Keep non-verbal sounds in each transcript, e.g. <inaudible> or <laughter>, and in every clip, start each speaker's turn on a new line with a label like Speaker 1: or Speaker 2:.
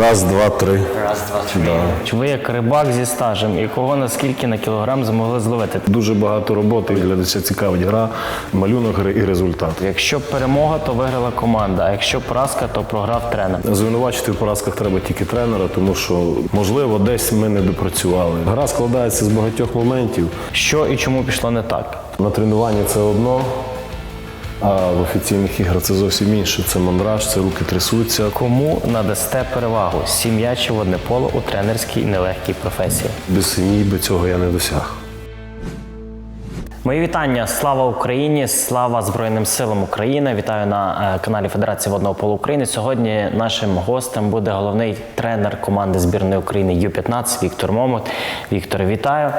Speaker 1: Раз, два, три.
Speaker 2: Раз, два, три.
Speaker 1: Да.
Speaker 2: Чи ви як рибак зі стажем і кого наскільки на кілограм змогли зловити?
Speaker 1: Дуже багато роботи, глядача цікавить гра, малюнок гри і результат.
Speaker 2: Якщо перемога, то виграла команда, а якщо поразка, то програв тренер.
Speaker 1: Звинувачити в поразках треба тільки тренера, тому що можливо десь ми не допрацювали. Гра складається з багатьох моментів.
Speaker 2: Що і чому пішло не так?
Speaker 1: На тренуванні це одно, а в офіційних іграх це зовсім інше. Це мандраж, це руки трясуться.
Speaker 2: Кому надасте перевагу? Сім'я чи водне поло у тренерській нелегкій професії?
Speaker 1: Без сім'ї би цього я не досяг.
Speaker 2: Мої вітання. Слава Україні! Слава Збройним силам України! Вітаю на е, каналі Федерації водного полу України. Сьогодні нашим гостем буде головний тренер команди збірної України Ю-15 Віктор Момот. Віктор, вітаю.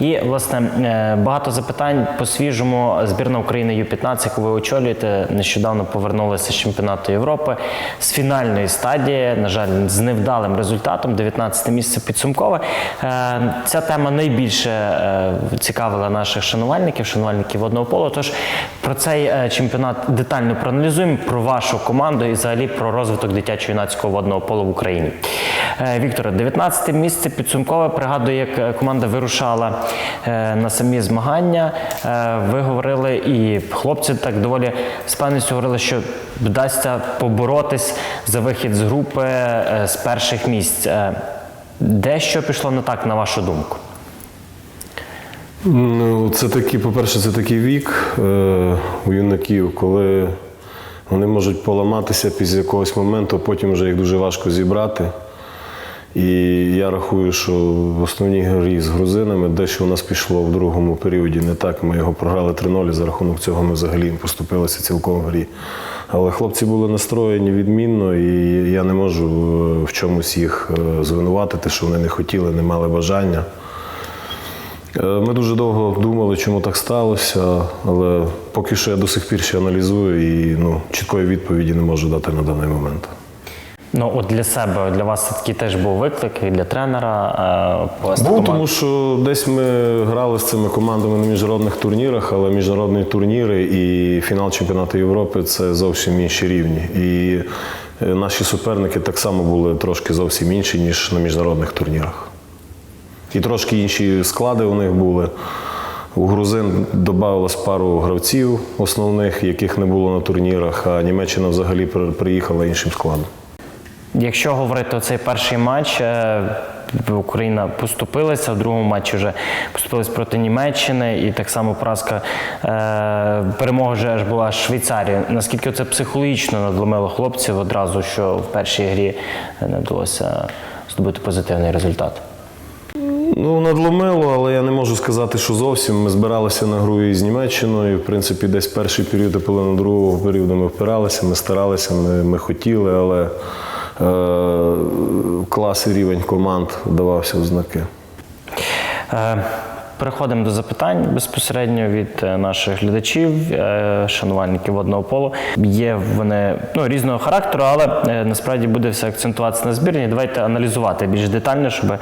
Speaker 2: І власне е, багато запитань по свіжому. Збірна України Ю-15, яку ви очолюєте, нещодавно повернулася з чемпіонату Європи з фінальної стадії. На жаль, з невдалим результатом. 19 місце підсумкове. Е, Ця тема найбільше цікавила наших шанувальників, шанувальників водного полу. Тож про цей е, чемпіонат детально проаналізуємо, про вашу команду і взагалі про розвиток дитячо-юнацького водного полу в Україні. Е, Вікторе, 19 місце підсумкове. Пригадую, як е, команда вирушала на самі змагання. Ви говорили, і хлопці так доволі з певністю говорили, що вдасться поборотись за вихід з групи з перших місць. Е, Де що пішло не так, на вашу думку?
Speaker 1: Ну, це такий, по-перше, це такий вік е, у юнаків, коли вони можуть поламатися після якогось моменту, а потім вже їх дуже важко зібрати. І я рахую, що в основній грі з грузинами дещо у нас пішло в другому періоді не так. Ми його програли 3-0, за рахунок цього ми взагалі поступилися цілком в грі. Але хлопці були настроєні відмінно, і я не можу е, в чомусь їх е, звинуватити, що вони не хотіли, не мали бажання. Е, Ми дуже довго думали, чому так сталося, але поки що я до сих пір ще аналізую і ну, чіткої відповіді не можу дати на даний момент.
Speaker 2: Ну, от для себе, для вас такий теж був виклик і для тренера. е,
Speaker 1: Був, тому що десь ми грали з цими командами на міжнародних турнірах, але міжнародні турніри і фінал чемпіонату Європи це зовсім інші рівні. І е, наші суперники так само були трошки зовсім інші, ніж на міжнародних турнірах. І трошки інші склади у них були. У грузин додавалось пару гравців основних, яких не було на турнірах, а Німеччина взагалі при- приїхала іншим складом.
Speaker 2: Якщо говорити цей перший матч, е, Україна поступилася, в другому матчі вже поступилась проти Німеччини, і так само поразка е, перемога вже аж була Швейцарії. Наскільки це психологічно надломило хлопців одразу, що в першій грі не вдалося здобути позитивний результат?
Speaker 1: Ну, надломило, але я не можу сказати, що зовсім. Ми збиралися на гру із Німеччиною. В принципі, десь перший період і половину другого періоду ми впиралися, ми старалися, ми, ми хотіли, але е, клас і рівень команд давався в знаки.
Speaker 2: Е, Переходимо до запитань безпосередньо від е, наших глядачів, е, шанувальників водного полу. Є вони ну, різного характеру, але е, насправді буде все акцентуватися на збірні. Давайте аналізувати більш детально, щоб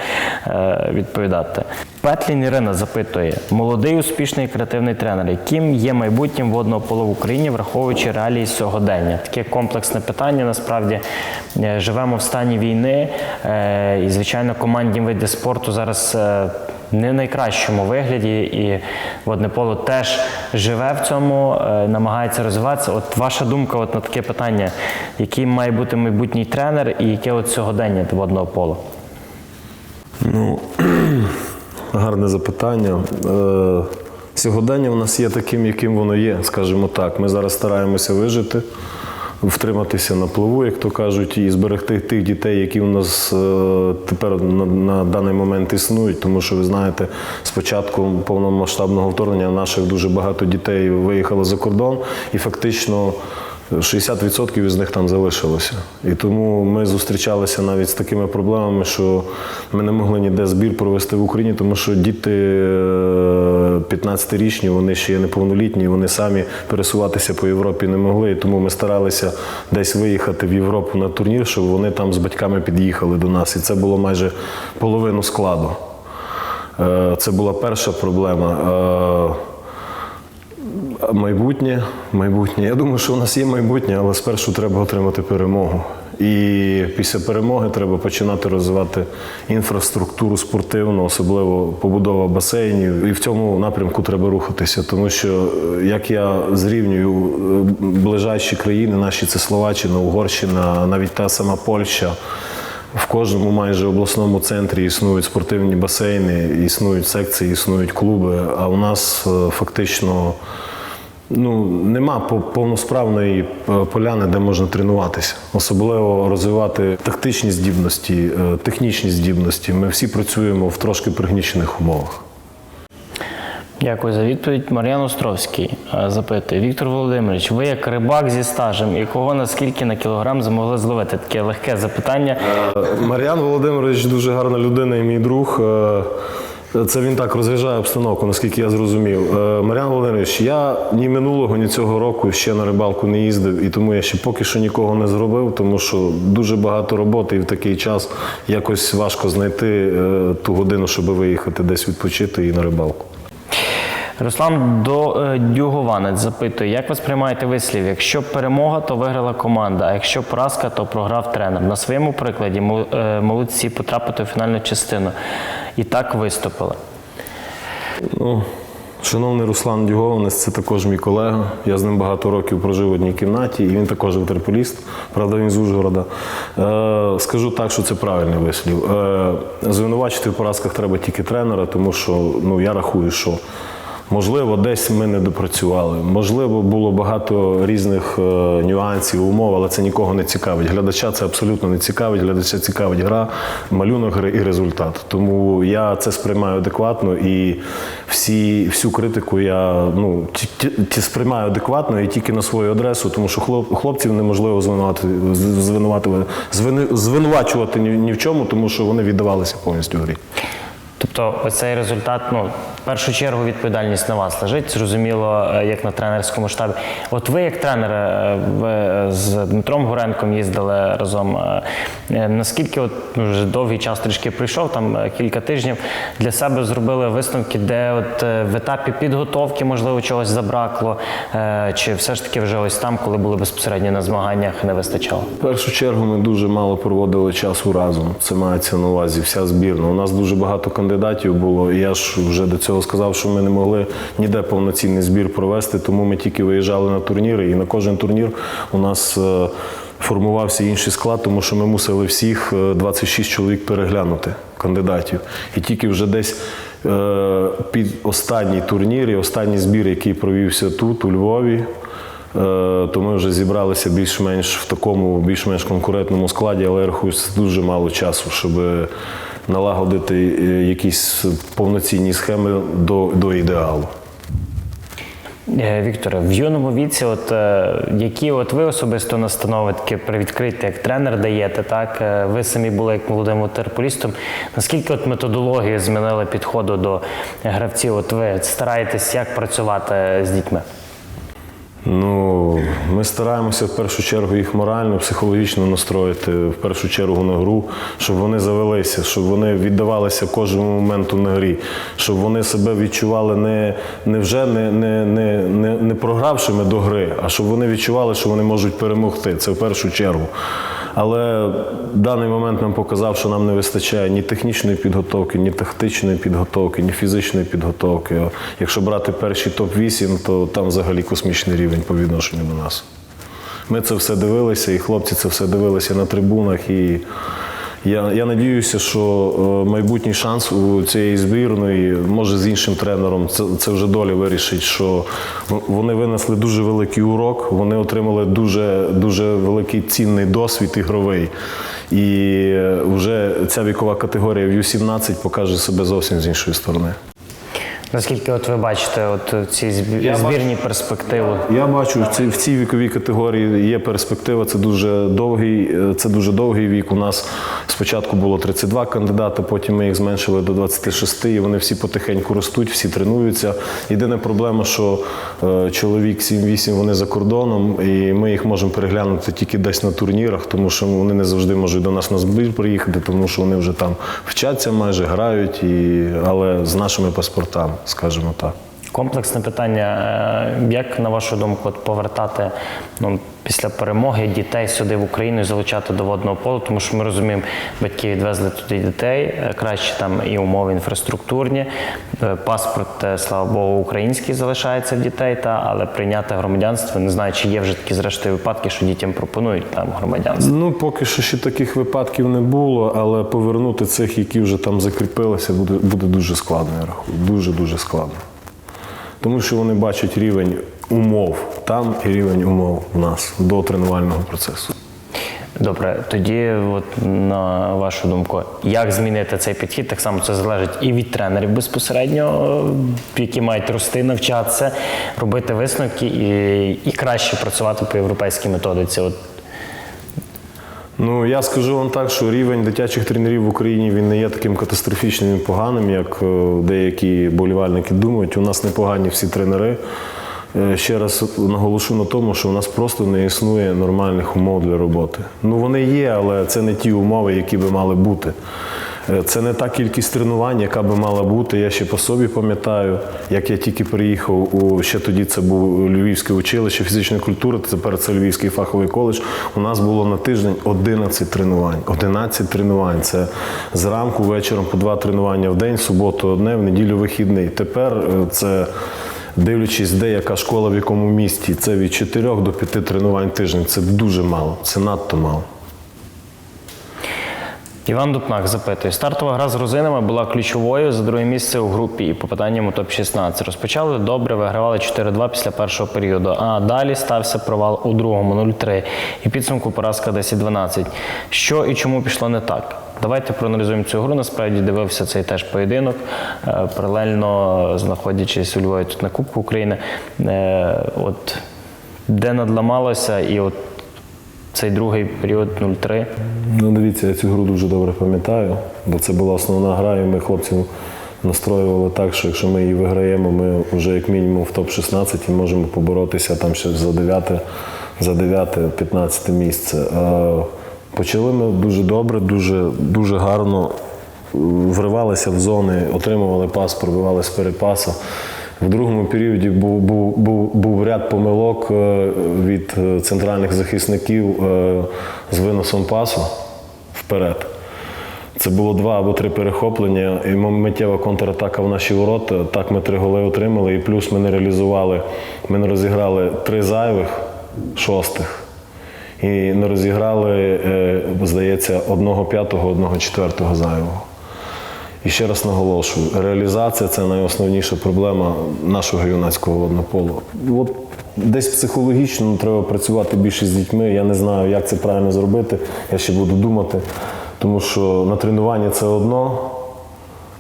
Speaker 2: відповідати. Петлін Ірина запитує: молодий, успішний креативний тренер, яким є майбутнім водного полу в Україні, враховуючи реалії сьогодення? Таке комплексне питання. Насправді живемо в стані війни, і звичайно, командні види спорту зараз. Не найкращому вигляді, і водне поло теж живе в цьому, е, намагається розвиватися. От ваша думка от на таке питання, який має бути майбутній тренер і яке от сьогодення водного полу?
Speaker 1: Ну, <clears throat> гарне запитання. Е, сьогодення в нас є таким, яким воно є, скажімо так. Ми зараз стараємося вижити, втриматися на плаву, як то кажуть, і зберегти тих дітей, які у нас е, тепер на, на даний момент існують. Тому що ви знаєте, з початку повномасштабного вторгнення наших дуже багато дітей виїхало за кордон, і фактично. 60% із них там залишилося. І тому ми зустрічалися навіть з такими проблемами, що ми не могли ніде збір провести в Україні, тому що діти е, 15-річні, вони ще є неповнолітні, вони самі пересуватися по Європі не могли. І тому ми старалися десь виїхати в Європу на турнір, щоб вони там з батьками під'їхали до нас. І це було майже половину складу. Е, Це була перша проблема. Майбутнє, майбутнє. Я думаю, що у нас є майбутнє, але спершу треба отримати перемогу. І після перемоги треба починати розвивати інфраструктуру спортивну, особливо побудова басейнів. І в цьому напрямку треба рухатися, тому що е, як я зрівнюю е, ближайші країни, наші це Словаччина, Угорщина, навіть та сама Польща. В кожному майже обласному центрі існують спортивні басейни, існують секції, існують клуби. А у нас е, фактично ну, нема повносправної е, поляни, де можна тренуватися. Особливо розвивати тактичні здібності, е, технічні здібності. Ми всі працюємо в трошки пригнічених умовах.
Speaker 2: Дякую за відповідь. Мар'ян Островський е, запитує: Віктор Володимирович, ви як рибак зі стажем, і кого наскільки на кілограм змогли зловити? Таке легке запитання.
Speaker 1: Мар'ян Володимирович дуже гарна людина і мій друг. Це він так розв'яжає обстановку, наскільки я зрозумів. Е, Мар'ян Володимирович, я ні минулого, ні цього року ще на рибалку не їздив, і тому я ще поки що нікого не зробив, тому що дуже багато роботи і в такий час якось важко знайти е, ту годину, щоб виїхати десь відпочити і на рибалку.
Speaker 2: Руслан е, Дюгованець запитує, як ви сприймаєте вислів? Якщо перемога, то виграла команда, а якщо поразка, то програв тренер. На своєму прикладі е, молодці потрапити у фінальну частину. І так виступили.
Speaker 1: Ну, шановний Руслан Дюгованець, це також мій колега. Я з ним багато років прожив в одній кімнаті, і він також ватерполіст. Правда, він з Ужгорода. Е, скажу так, що це правильний вислів. Е, звинувачити в поразках треба тільки тренера, тому що ну, я рахую, що. Можливо, десь ми не допрацювали. Можливо, було багато різних е, нюансів, умов, але це нікого не цікавить. Глядача це абсолютно не цікавить. Глядача цікавить гра, малюнок гри і результат. Тому я це сприймаю адекватно і всі, всю критику я ну, ті, ті- ті сприймаю адекватно і тільки на свою адресу, тому що хлоп, хлопців неможливо звинувати, звинуватувати, звинувачувати ні, ні в чому, тому що вони віддавалися повністю грі.
Speaker 2: Тобто, оцей результат, ну, в першу чергу, відповідальність на вас лежить, зрозуміло, е, як на тренерському штабі. От ви, як тренер, е, ви е, з Дмитром Гуренком їздили разом. Наскільки от ну, вже довгий час трішки прийшов, там кілька тижнів, для себе зробили висновки, де от в етапі підготовки, можливо, чогось забракло, чи все ж таки вже ось там, коли були безпосередньо на змаганнях, не вистачало?
Speaker 1: В першу чергу ми дуже мало проводили часу разом. Це мається на увазі вся збірна. У нас дуже багато кандидатів було. І я ж вже до цього сказав, що ми не могли ніде повноцінний збір провести, тому ми тільки виїжджали на турніри, і на кожен турнір у нас. е, Формувався інший склад, тому що ми мусили всіх е, 26 чоловік переглянути кандидатів. І тільки вже десь е, під останній турнір і останній збір, який провівся тут, у Львові, Е, то ми вже зібралися більш-менш в такому більш-менш конкурентному складі, але я рахую, це дуже мало часу, щоб налагодити е, якісь повноцінні схеми до, до ідеалу.
Speaker 2: Е, Вікторе, в юному віці, от е, які от ви особисто настанови таке привідкрити, як тренер даєте, так ви самі були як молодим waterполістом. Наскільки от методології змінили підходу до гравців? От ви стараєтесь як працювати з дітьми?
Speaker 1: Ну, ми стараємося в першу чергу їх морально, психологічно настроїти в першу чергу на гру, щоб вони завелися, щоб вони віддавалися кожному моменту на грі, щоб вони себе відчували не, не вже не, не, не, не, не програвшими до гри, а щоб вони відчували, що вони можуть перемогти. Це в першу чергу. Але даний момент нам показав, що нам не вистачає ні технічної підготовки, ні тактичної підготовки, ні фізичної підготовки. Якщо брати перші топ-8, то там взагалі космічний рівень по відношенню до нас. Ми це все дивилися, і хлопці це все дивилися на трибунах. І я, я надіюся, що е, майбутній шанс у цієї збірної, може з іншим тренером, це, це вже доля вирішить, що вони винесли дуже великий урок, вони отримали дуже, дуже великий цінний досвід ігровий. І е, вже ця вікова категорія в Ю-17 покаже себе зовсім з іншої сторони.
Speaker 2: Наскільки от ви бачите от ці збірні перспективи?
Speaker 1: Я бачу, в цій, в цій віковій категорії є перспектива. Це дуже довгий, е, це дуже довгий вік. У нас спочатку було 32 кандидати, потім ми їх зменшили до 26, і вони всі потихеньку ростуть, всі тренуються. Єдина проблема, що е, чоловік 7-8 вони за кордоном, і ми їх можемо переглянути тільки десь на турнірах, тому що вони не завжди можуть до нас на збір приїхати, тому що вони вже там вчаться майже, грають, і, але з нашими паспортами, скажімо так.
Speaker 2: Комплексне питання. Е, Як на вашу думку, от повертати ну, після перемоги дітей сюди в Україну і залучати до водного полу? Тому що ми розуміємо, батьки відвезли туди дітей, е, краще там і умови інфраструктурні. Е, Паспорт, слава Богу, український залишається дітей, та але прийняти громадянство не знаю, чи є вже такі зрештою випадки, що дітям пропонують там громадянство.
Speaker 1: Ну, поки що ще таких випадків не було, але повернути цих, які вже там закріпилися, буде, буде дуже складно, я рахую. Дуже-дуже складно. Тому що вони бачать рівень умов там і рівень умов у нас до тренувального процесу.
Speaker 2: Добре, тоді, от на вашу думку, як змінити цей підхід? Так само це залежить і від тренерів безпосередньо, е, які мають рости, навчатися, робити висновки і, і краще працювати по європейській методиці. От
Speaker 1: Ну, я скажу вам так, що рівень дитячих тренерів в Україні він не є таким катастрофічним і поганим, як е, деякі болівальники думають. У нас непогані всі тренери. Е, Ще раз наголошу на тому, що у нас просто не існує нормальних умов для роботи. Ну вони є, але це не ті умови, які би мали бути. Е, Це не та кількість тренувань, яка би мала бути. Я ще по собі пам'ятаю, як я тільки приїхав у ще тоді це був Львівське училище фізичної культури, тепер це Львівський фаховий коледж. У нас було на тиждень 11 тренувань. 11 тренувань. Це зранку, вечором по два тренування в день, суботу одне, в неділю вихідний. Тепер е, це. Дивлячись, де яка школа в якому місті, це від 4 до 5 тренувань тиждень. Це дуже мало, це надто мало.
Speaker 2: Іван Дупнак запитує: стартова гра з грузинами була ключовою за друге місце у групі і по питанням у топ-16. Розпочали добре, вигравали 4-2 після першого періоду. А далі стався провал у другому 0-3 і підсумку поразка 10-12. Що і чому пішло не так? Давайте проаналізуємо цю гру. Насправді дивився цей теж поєдинок, е, паралельно знаходячись у Львові тут на Кубку України. Е, От де надламалося, і от цей другий період 0-3.
Speaker 1: Ну, дивіться, я цю гру дуже добре пам'ятаю, бо це була основна гра, і ми хлопців настроювали так, що якщо ми її виграємо, ми вже як мінімум в топ-16 і можемо поборотися там ще за 9, за 9-15 місце. Почали ми дуже добре, дуже, дуже гарно вривалися в зони, отримували пас, пробивали з перепасу. В другому періоді був, був, був, був ряд помилок е, від е, центральних захисників е, з виносом пасу вперед. Це було два або три перехоплення, і миттєва контратака в наші ворота. Так ми три голи отримали, і плюс ми не реалізували, ми не розіграли три зайвих шостих. І не розіграли, здається, одного п'ятого, одного четвертого зайвого. І ще раз наголошую, реалізація це найосновніша проблема нашого юнацького водного полу. От десь психологічно треба працювати більше з дітьми. Я не знаю, як це правильно зробити. Я ще буду думати. Тому що на тренуванні це одно,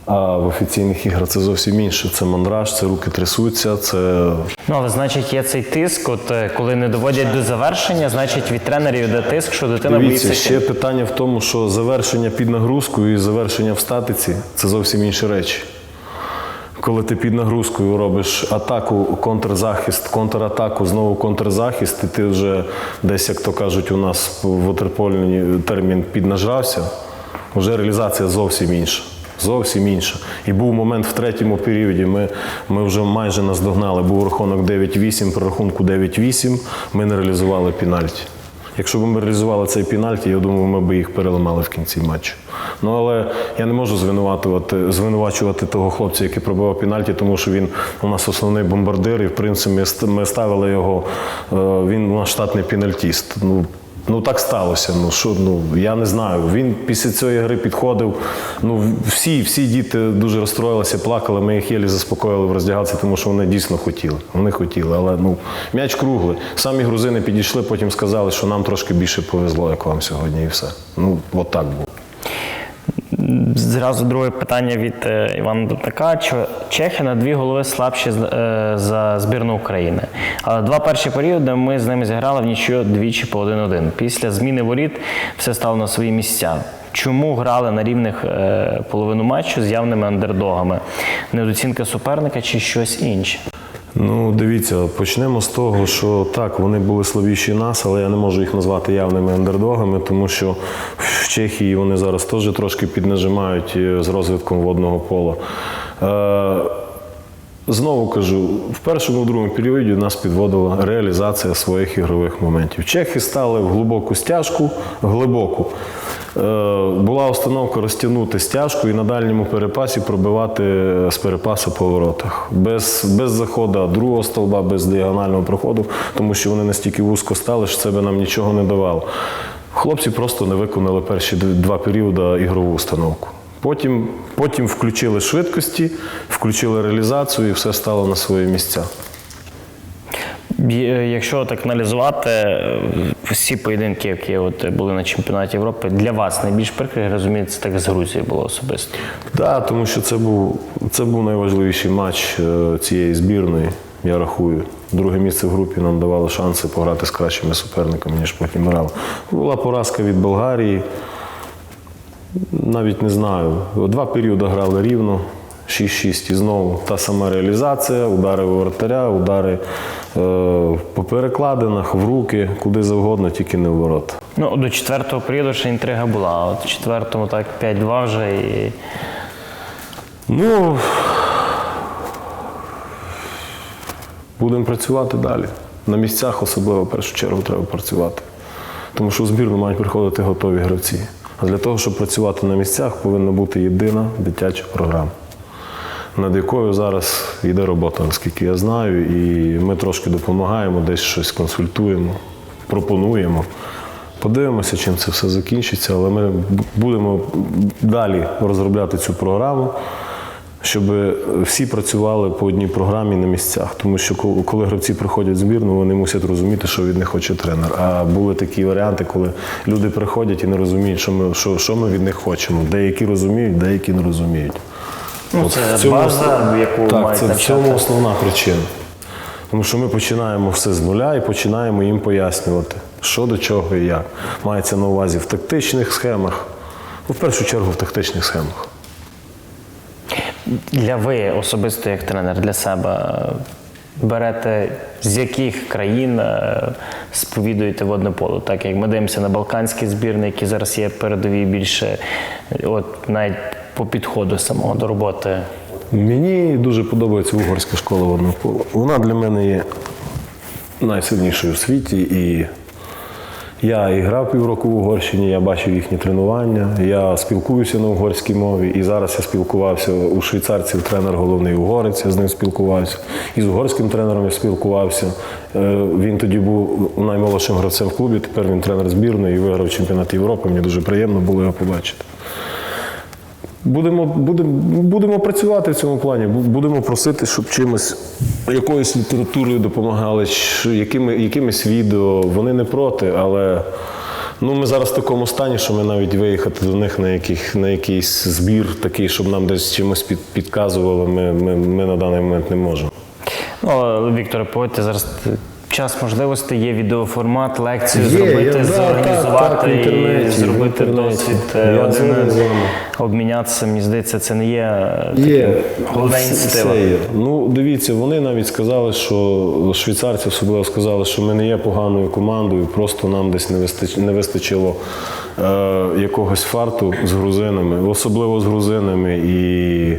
Speaker 1: а в офіційних іграх це зовсім інше. Це мандраж, це руки трясуться, це
Speaker 2: Ну, але значить, є цей тиск, от е, коли не доводять до завершення, значить від тренерів йде тиск, що дитина
Speaker 1: Дивіться,
Speaker 2: боїться.
Speaker 1: ще питання в тому, що завершення під нагрузкою і завершення в статиці це зовсім інші речі. Коли ти під нагрузкою робиш атаку, контрзахист, контратаку, знову контрзахист, і ти вже десь, як то кажуть, у нас в ватерпольні термін піднажрався, вже реалізація зовсім інша. Зовсім інша. І був момент в третьому періоді. Ми, ми вже майже наздогнали. Був рахунок 9-8, при рахунку 9-8 ми не реалізували пенальті. Якщо б ми реалізували цей пенальті, я думаю, ми б їх переламали в кінці матчу. Ну але я не можу звинувачувати, звинувачувати того хлопця, який пробивав пенальті, тому що він у нас основний бомбардир, і в принципі ми ст- ставили його. е, Він у нас штатний пенальтіст. Ну, Ну так сталося. Ну що ну я не знаю. Він після цієї гри підходив. Ну всі, всі діти дуже розстроїлися, плакали. Ми їх єлі заспокоїли в роздягатися, тому що вони дійсно хотіли. Вони хотіли, але ну м'яч круглий. Самі грузини підійшли, потім сказали, що нам трошки більше повезло, як вам сьогодні, і все. Ну от так було.
Speaker 2: Зразу друге питання від е, Івана Дубнака. Що Чехи на дві голови слабші з- е, за збірну України. Але два перші періоди ми з ними зіграли в нічого двічі по 1-1. Після зміни воріт все стало на свої місця. Чому грали на рівних е, половину матчу з явними андердогами? Недоцінка суперника чи щось інше?
Speaker 1: Ну, дивіться, почнемо з того, що так, вони були слабіші нас, але я не можу їх назвати явними андердогами, тому що в Чехії вони зараз теж трошки піднажимають е, з розвитком водного пола. Е, Знову кажу, в першому в другому періоді нас підводила реалізація своїх ігрових моментів. Чехи стали в глибоку стяжку, глибоку. Е, була установка розтягнути стяжку і на дальньому перепасі пробивати з перепасу по воротах. Без, без заходу другого столба, без діагонального проходу, тому що вони настільки вузько стали, що це би нам нічого не давало. Хлопці просто не виконали перші два періоди ігрову установку. Потім, потім включили швидкості, включили реалізацію і все стало на свої місця.
Speaker 2: Є- Якщо так аналізувати е, всі поєдинки, які от були на чемпіонаті Європи, для вас найбільш прикрий, розумієте, так з Грузією було особисто.
Speaker 1: Так, тому що це був, це був найважливіший матч е, цієї збірної, я рахую. Друге місце в групі нам давало шанси пограти з кращими суперниками, ніж потім грали. Була поразка від Болгарії. Навіть не знаю. Два періоди грали рівно, 6-6 і знову та сама реалізація, удари у вратаря, удари е, по перекладинах, в руки, куди завгодно, тільки не в ворота.
Speaker 2: Ну, до четвертого періоду ще інтрига була, а от в четвертому так 5-2 вже і.
Speaker 1: Ну, будемо працювати далі. На місцях особливо в першу чергу треба працювати. Тому що в збірну мають приходити готові гравці. А для того, щоб працювати на місцях, повинна бути єдина дитяча програма, над якою зараз йде робота, наскільки я знаю, і ми трошки допомагаємо, десь щось консультуємо, пропонуємо. Подивимося, чим це все закінчиться, але ми будемо далі розробляти цю програму, щоб всі працювали по одній програмі на місцях. Тому що коли гравці приходять в збірну, вони мусять розуміти, що від них хоче тренер. А були такі варіанти, коли люди приходять і не розуміють, що ми, що, що ми від них хочемо. Деякі розуміють, деякі не розуміють.
Speaker 2: Ну, це
Speaker 1: в цьому
Speaker 2: база, яку
Speaker 1: так,
Speaker 2: мають
Speaker 1: це в
Speaker 2: навчати.
Speaker 1: цьому основна причина. Тому що ми починаємо все з нуля і починаємо їм пояснювати, що до чого і як. Мається на увазі в тактичних схемах, ну, в першу чергу в тактичних схемах.
Speaker 2: Для ви особисто як тренер для себе берете з яких країн е, сповідуєте водне поле? Так як ми дивимося на балканські збірни, які зараз є передові більше, от навіть по підходу самого до роботи.
Speaker 1: Мені дуже подобається угорська школа водного. Вона для мене є найсильнішою в світі. І я і грав півроку в Угорщині, я бачив їхні тренування, я спілкуюся на угорській мові. І зараз я спілкувався у швейцарців, тренер головний угорець, я з ним спілкувався. І з угорським тренером я спілкувався. Е, Він тоді був наймолодшим гравцем в клубі, тепер він тренер збірної і виграв чемпіонат Європи. Мені дуже приємно було його побачити. Будемо, будемо, будемо працювати в цьому плані. Будемо просити, щоб чимось, якоюсь літературою допомагали, якими, якимись відео. Вони не проти, але ну, ми зараз в такому стані, що ми навіть виїхати до них на, яких, на якийсь збір такий, щоб нам десь чимось під, підказували, ми, ми, ми на даний момент не можемо.
Speaker 2: Ну, але, Вікторе, поводьте зараз час можливостей, є відеоформат, лекцію
Speaker 1: Є,
Speaker 2: зробити,
Speaker 1: да,
Speaker 2: зорганізувати
Speaker 1: так, так, інтернеті,
Speaker 2: і зробити досвід
Speaker 1: Я
Speaker 2: е, один обмінятися. Мені здається, це не є, е,
Speaker 1: Є
Speaker 2: головна ініціатива.
Speaker 1: є. Ну, дивіться, вони навіть сказали, що швейцарці особливо сказали, що ми не є поганою командою, просто нам десь не вистач- не вистачило е, якогось фарту з грузинами, особливо з грузинами, і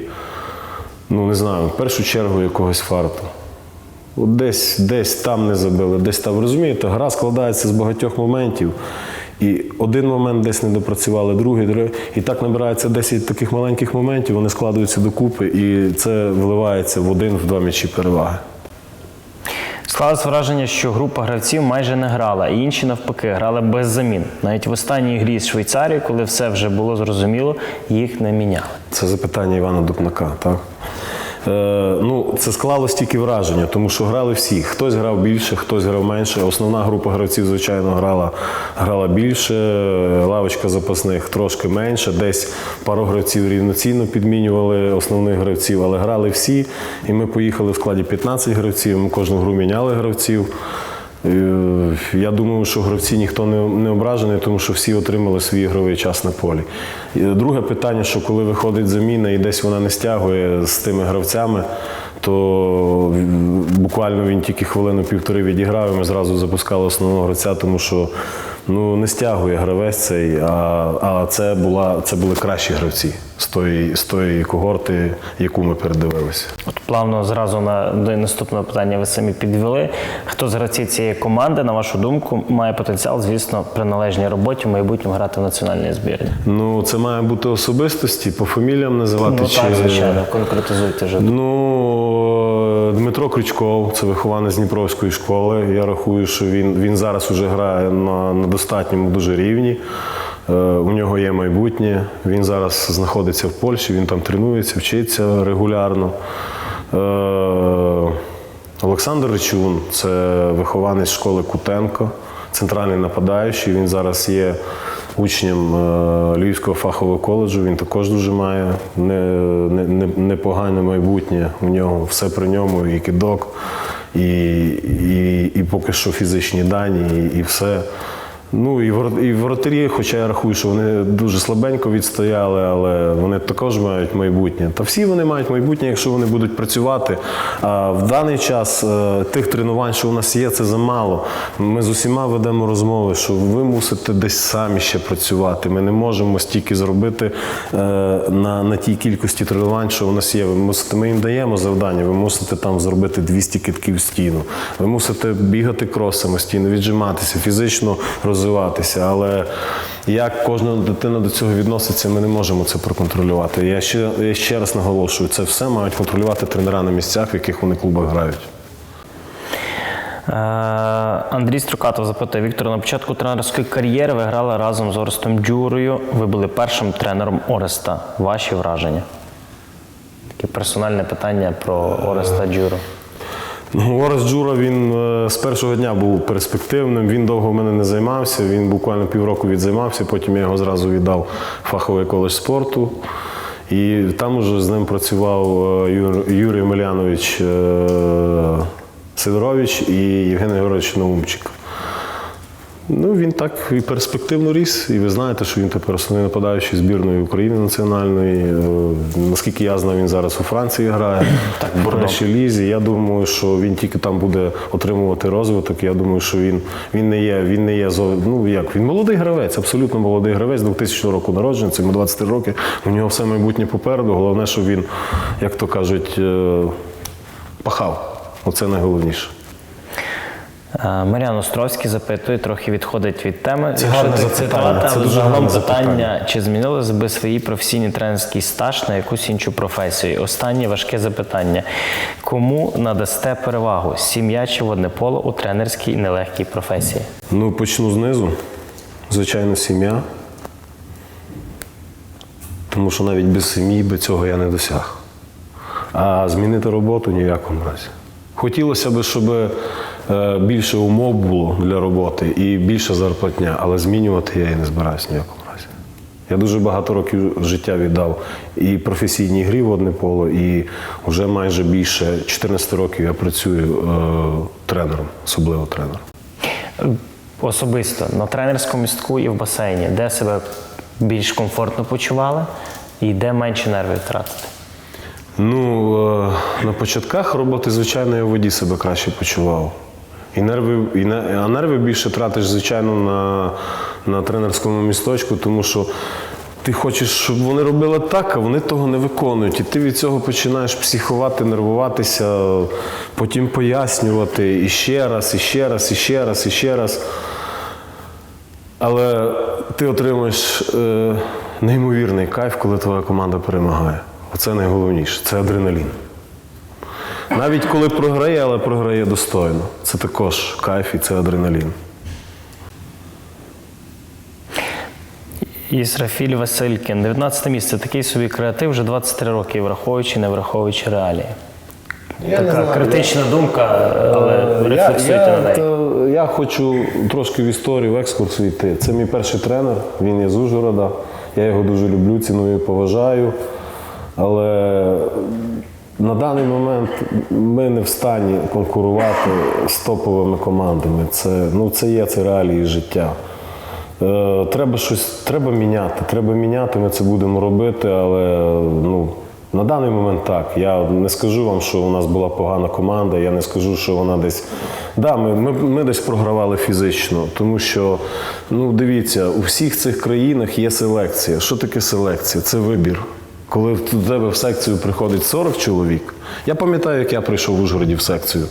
Speaker 1: ну не знаю, в першу чергу якогось фарту. Десь, десь там не забили, десь там. Розумієте, гра складається з багатьох моментів. І один момент десь не допрацювали, другий, другий. І так набирається 10 таких маленьких моментів, вони складаються докупи, і це вливається в один, в два м'ячі переваги.
Speaker 2: Склалось враження, що група гравців майже не грала, і інші навпаки грали без замін. Навіть в останній грі з Швейцарією, коли все вже було зрозуміло, їх не міняли.
Speaker 1: Це запитання Івана Дупнака, так? Е, ну, це склалось тільки враження, тому що грали всі. Хтось грав більше, хтось грав менше. Основна група гравців, звичайно, грала, грала більше, лавочка запасних трошки менше. Десь пару гравців рівноцінно підмінювали основних гравців, але грали всі. І ми поїхали в складі 15 гравців. Ми кожну гру міняли гравців. Е, Я думаю, що гравці ніхто не, ображений, тому що всі отримали свій ігровий час на полі. Друге питання, що коли виходить заміна і десь вона не стягує з тими гравцями, то буквально він тільки хвилину-півтори відіграв, і ми зразу запускали основного гравця, тому що ну, не стягує гравець цей, а, а це, була, це були кращі гравці з тої, з тої когорти, яку ми передивилися.
Speaker 2: От плавно зразу на до наступного питання ви самі підвели. Хто з гравців цієї команди, на вашу думку, має потенціал, звісно, при належній роботі в майбутньому грати в національній збірні?
Speaker 1: Ну, це має бути особистості, по фаміліям називати.
Speaker 2: Ну
Speaker 1: чи...
Speaker 2: так, звичайно, конкретизуйте вже.
Speaker 1: Ну, Дмитро Крючков, це вихованець з Дніпровської школи. Я рахую, що він, він зараз уже грає на, на достатньому дуже рівні. Е, у нього є майбутнє. Він зараз знаходиться в Польщі, він там тренується, вчиться регулярно. Е, Олександр Речун це вихованець школи Кутенко, центральний нападаючий. Він зараз є учнем е, Львівського фахового коледжу. Він також дуже має не- не- не- непогане майбутнє. У нього все при ньому, і кидок, і, і, і поки що фізичні дані, і, і все. Ну і вор- воротарі, хоча я рахую, що вони дуже слабенько відстояли, але вони також мають майбутнє. Та всі вони мають майбутнє, якщо вони будуть працювати. А в даний час е, тих тренувань, що у нас є, це замало. Ми з усіма ведемо розмови, що ви мусите десь самі ще працювати. Ми не можемо стільки зробити е, на, на тій кількості тренувань, що у нас є. Ви мусите, ми їм даємо завдання. Ви мусите там зробити 200 китків стіну. Ви мусите бігати крос самостійно, віджиматися, фізично розвиватися. Але як кожна дитина до цього відноситься, ми не можемо це проконтролювати. Я ще, я ще раз наголошую, це все мають контролювати тренера на місцях, в яких вони клубах грають.
Speaker 2: Е, Андрій Струкатов запитує Віктор, на початку тренерської кар'єри ви грали разом з Орестом Дюрою. Ви були першим тренером Ореста. Ваші враження? Таке персональне питання про Ореста Дюру.
Speaker 1: Орес Джура він е, з першого дня був перспективним. Він довго в мене не займався. Він буквально півроку відзаймався. Потім я його зразу віддав фаховий коледж спорту. І там уже з ним працював е, Юр- Юрій Милянович е, Сидорович і Євген Георгійович Наумчик. Ну, він так і перспективно ріс, і ви знаєте, що він тепер основний нападаючий збірної України національної. Е, Наскільки я знаю, він зараз у Франції грає <clears throat>
Speaker 2: Так,
Speaker 1: в першій лізі. Я думаю, що він тільки там буде отримувати розвиток. Я думаю, що він, він не є, він не є ну як він молодий гравець, абсолютно молодий гравець, 2000 року народжений, це йому 23 роки. У нього все майбутнє попереду. Головне, щоб він, як то кажуть, е, пахав. Оце найголовніше.
Speaker 2: Е, Мар'ян Островський запитує, трохи відходить від теми.
Speaker 1: Це гарне запитання, це
Speaker 2: але
Speaker 1: дуже
Speaker 2: загалом питання, чи змінилися би свої професійні тренерський стаж на якусь іншу професію? Останнє важке запитання. Кому надасте перевагу? Сім'я чи водне поло у тренерській нелегкій професії?
Speaker 1: Ну, почну знизу. Звичайно, сім'я. Тому що навіть без сім'ї би цього я не досяг. А змінити роботу ні в якому разі. Хотілося б, щоб більше умов було для роботи і більша зарплатня, але змінювати я її не збираюся ні в якому разі. Я дуже багато років життя віддав і професійній грі водне поло, і вже майже більше 14 років я працюю е, тренером, особливо тренером.
Speaker 2: Особисто на тренерському містку і в басейні, де себе більш комфортно почували і де менше нервів тратити?
Speaker 1: Ну, е, на початках роботи, звичайно, я в воді себе краще почував. І нерви, і не- а нерви більше тратиш, звичайно, на, на тренерському місточку, тому що ти хочеш, щоб вони робили так, а вони того не виконують. І ти від цього починаєш психувати, нервуватися, потім пояснювати і ще раз, і ще раз, і ще раз, і ще раз. Але ти отримуєш е, неймовірний кайф, коли твоя команда перемагає. Оце найголовніше це адреналін. Навіть коли програє, але програє достойно. Це також кайф і це адреналін.
Speaker 2: Ісрафіль Василькін, 19 місце. Такий собі креатив вже 23 роки, враховуючи, не враховуючи реалії. така критична думка, але рефлексуйте
Speaker 1: Е, я,
Speaker 2: на неї.
Speaker 1: та- я хочу трошки в історію, в екскурс йти. Це мій перший тренер, він є з Ужгорода. Я його дуже люблю, ціную, поважаю. Але на даний момент ми не в стані конкурувати з топовими командами. Це, ну, це є це реалії життя. Е, треба щось треба міняти. Треба міняти, ми це будемо робити, але ну, на даний момент так. Я не скажу вам, що у нас була погана команда, я не скажу, що вона десь Да, ми, ми, ми десь програвали фізично, тому що, ну дивіться, у всіх цих країнах є селекція. Що таке селекція? Це вибір. Коли в тебе в секцію приходить 40 чоловік, я пам'ятаю, як я прийшов в Ужгороді в секцію.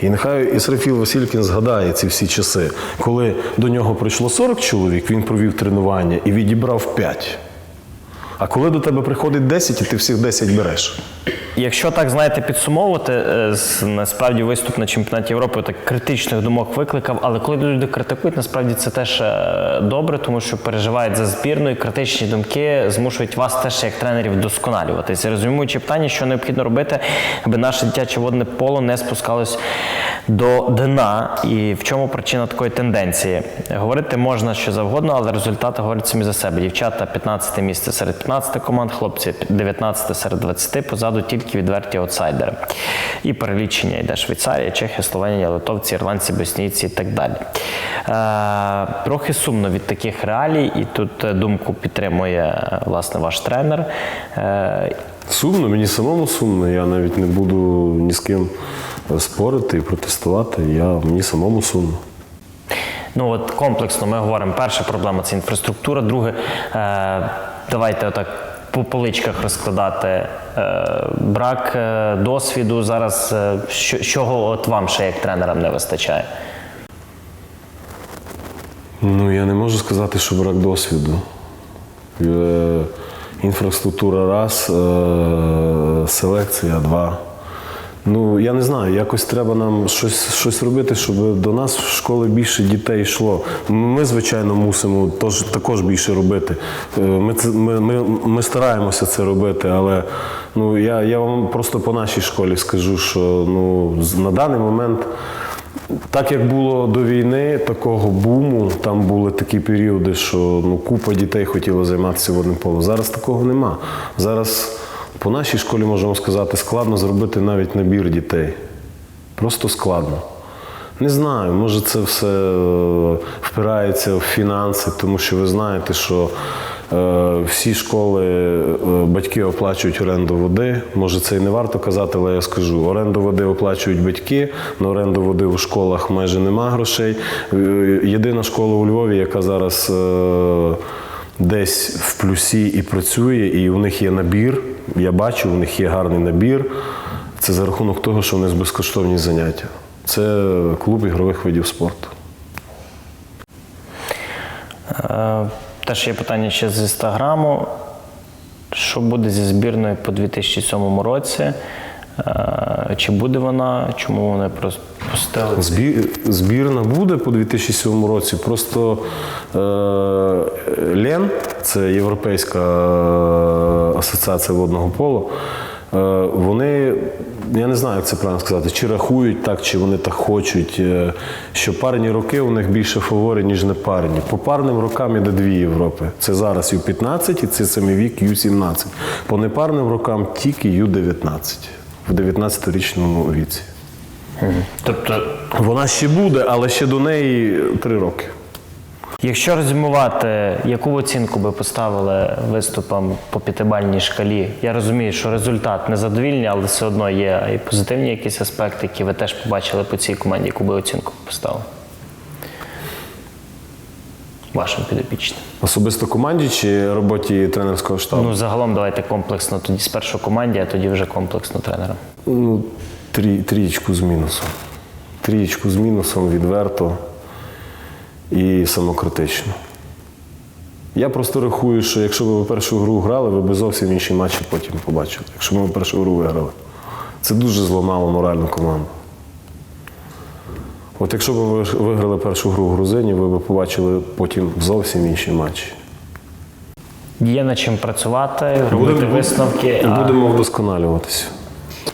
Speaker 1: І нехай Ісрафіл Василькін згадає ці всі часи, коли до нього прийшло 40 чоловік, він провів тренування і відібрав 5. А коли до тебе приходить 10, і ти всіх 10 береш.
Speaker 2: Якщо так знаєте підсумовувати, е, насправді виступ на чемпіонаті Європи так критичних думок викликав. Але коли люди критикують, насправді це теж е, добре, тому що переживають за збірну, і критичні думки змушують вас теж як тренерів вдосконалюватися. Резюмуючи питання, що необхідно робити, аби наше дитяче водне поло не спускалось до дна. І в чому причина такої тенденції? Говорити можна що завгодно, але результати говорять самі за себе. Дівчата 15 місце серед 15 команд, хлопці 19 серед 20, позаду тільки відверті аутсайдери. І перелічення йде Швейцарія, Чехія, Словенія, Литовці, Ірландці, Боснійці і так далі. Е, трохи сумно від таких реалій, і тут е, думку підтримує е, власне ваш тренер. Е,
Speaker 1: Сумно, мені самому сумно. Я навіть не буду ні з ким спорити і протестувати. Я, мені самому сумно.
Speaker 2: Ну от комплексно ми говоримо. Перша проблема це інфраструктура. Друге, е, давайте отак по поличках розкладати. Е, брак е, досвіду зараз. Е, чого от вам ще як тренерам не вистачає?
Speaker 1: Ну, я не можу сказати, що брак досвіду. Інфраструктура раз, селекція два. Ну, я не знаю, якось треба нам щось, щось робити, щоб до нас в школи більше дітей йшло. Ми, звичайно, мусимо тож, також більше робити. Е, Ми, ми, ми, ми стараємося це робити, але ну, я, я вам просто по нашій школі скажу, що ну, на даний момент. Так як було до війни, такого буму, там були такі періоди, що ну, купа дітей хотіло займатися водним полом. Зараз такого нема. Зараз по нашій школі можемо сказати, складно зробити навіть набір дітей. Просто складно. Не знаю, може це все е, впирається в фінанси, тому що ви знаєте, що е, всі школи е, батьки оплачують оренду води. Може, це і не варто казати, але я скажу: оренду води оплачують батьки, на оренду води у школах майже нема грошей. Єдина школа у Львові, яка зараз десь в плюсі і працює, і у них є набір. Я бачу, у них є гарний набір. Це за рахунок того, що у них безкоштовні заняття. Це клуб ігрових видів спорту.
Speaker 2: Е, Теж є питання ще з інстаграму. Що буде зі збірною по 2007 році? Е, Чи буде вона? Чому вони пропустили?
Speaker 1: Збі... Збірна буде по 2007 році. Просто е... Лен, це Європейська е, асоціація водного полу. Е, Вони, я не знаю, як це правильно сказати, чи рахують так, чи вони так хочуть, що парні роки у них більше фавори, ніж не парні. По парним рокам іде дві Європи. Це зараз Ю-15 і це самий вік Ю-17. По непарним рокам тільки Ю-19 в 19-річному віці.
Speaker 2: Тобто,
Speaker 1: Вона ще буде, але ще до неї три роки.
Speaker 2: якщо резюмувати, яку оцінку би поставили виступам по п'ятибальній шкалі? Я розумію, що результат не задовільний, але все одно є і позитивні якісь аспекти, які ви теж побачили по цій команді, яку би оцінку поставили? Вашим підопічним.
Speaker 1: Особисто команді чи роботі тренерського штабу?
Speaker 2: Ну, загалом давайте комплексно тоді спершу команді, а тоді вже комплексно тренером.
Speaker 1: Ну, трі, трієчку з мінусом. Трієчку з мінусом відверто і самокритично. Я просто рахую, що якщо б ви першу гру грали, ви б зовсім інші матчі потім побачили, якщо ми першу гру виграли. Це дуже зламало моральну команду. От якщо б ви виграли першу гру в Грузині, ви б побачили потім зовсім інші матчі.
Speaker 2: Є над чим працювати, робити висновки.
Speaker 1: І
Speaker 2: а-
Speaker 1: будемо вдосконалюватися.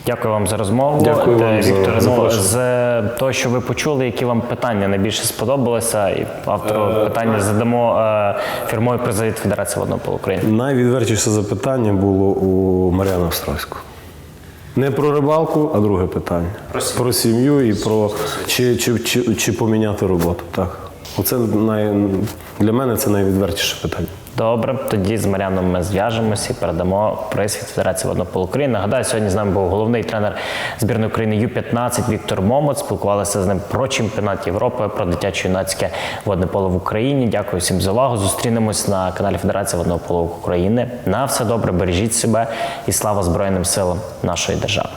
Speaker 2: Дякую вам за розмову.
Speaker 1: Дякую
Speaker 2: Те,
Speaker 1: вам за
Speaker 2: Вікторе. Ну, з того, що ви почули, які вам питання найбільше сподобалося, і автору
Speaker 1: Е,
Speaker 2: питання задамо е, фірмою призові Федерації водного полу України.
Speaker 1: Найвідвертіше запитання було у Мар'яни Островського. Не про рибалку, а друге питання. Про, сім'ю і про чи, чи, чи, чи поміняти роботу. Так. Оце най... для мене це найвідвертіше питання.
Speaker 2: Добре, тоді з Мар'яном ми зв'яжемося і передамо приз від Федерації водного України. Нагадаю, сьогодні з нами був головний тренер збірної України Ю-15 Віктор Момот. Спілкувалися з ним про чемпіонат Європи, про дитячо-юнацьке водне поло в Україні. Дякую всім за увагу. Зустрінемось на каналі Федерації водного полу України. На все добре, бережіть себе і слава Збройним силам нашої держави.